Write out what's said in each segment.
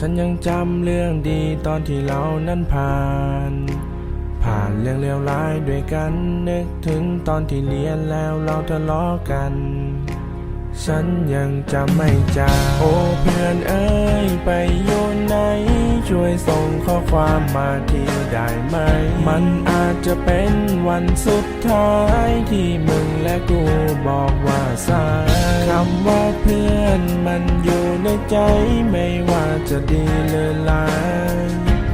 ฉันยังจำเรื่องดีตอนที่เรานั้นผ่าน ผ่านเรื่องเลวร้ายด้วยกัน นึกถึงตอนที่เรียนแล้วเราทะเลาะกัน ฉันยังจำไม่จางโอ้เพื่อนเอ้ยไปอยู่ไหน ช่วยส่งข้อความมาทีได้ไหม มันอาจจะเป็นวันสุดท้ายที่มึงและกูบอกว่าสายคำว่าเพื่อนมันอยู่ในใจไม่ว่า จะดีหรือร้าย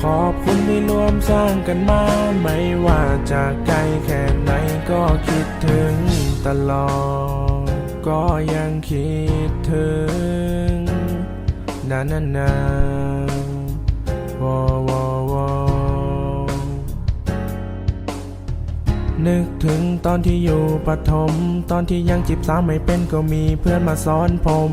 ขอบคุณที่ร่วมสร้างกันมา ไม่ว่าจะไกลแค่ไหนก็คิดถึงตลอด ก็ยังคิดถึงนานานาวอวอวอนึกถึงตอนที่อยู่ปฐม ตอนที่ยังจีบสาวไม่เป็นก็มีเพื่อนมาสอนผม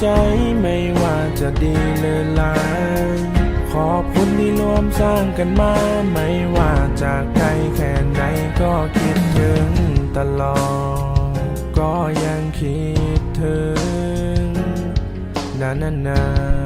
ใจไม่ว่าจะดีหรือร้ายขอบคุณที่ร่วมสร้างกันมา ไม่ว่าจะไกลแค่ไหนก็คิดถึงตลอด ก็ยังคิดถึง นานานา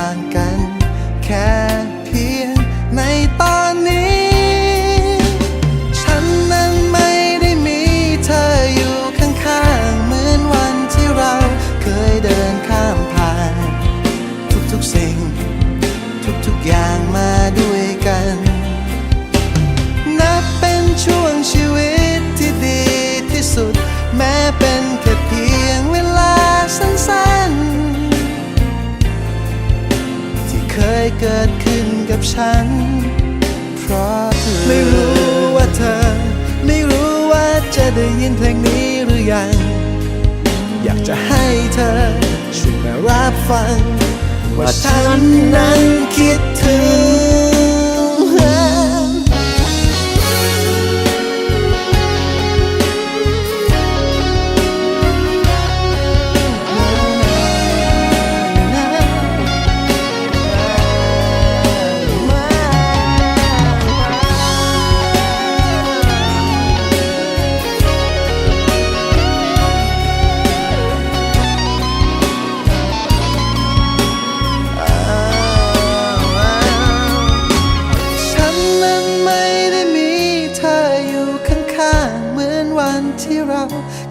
า กับฉัน เพราะเธอไม่รู้ว่าเธอ ไม่รู้ว่าจะได้ยินเพลงนี้หรือยัง อยากจะให้เธอ ช่วยมารับฟัง ว่าฉันนั้นคิดถึง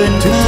น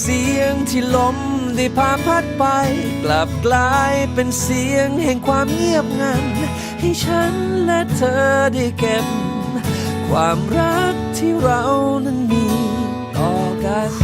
เสียงที่ลมได้พาพัดไป กลับกลายเป็นเสียงแห่งความเงียบงัน ให้ฉันและเธอได้เก็บ ความรักที่เรานั้นมีต่อกัน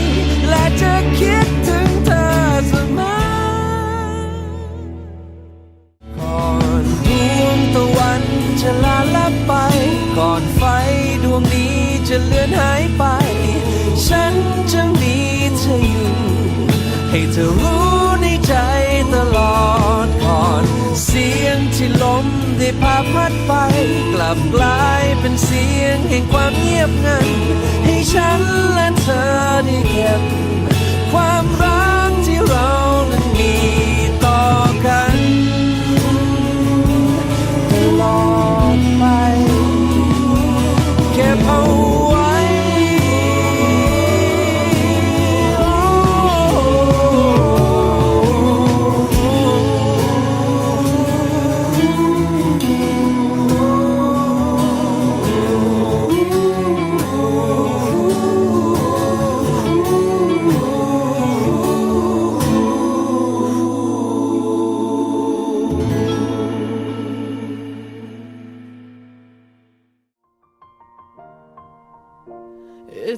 ที่ลมได้พาพัดไป กลับกลายเป็นเสียงแห่งความเงียบงัน ให้ฉันและเธอได้เก็บความรัก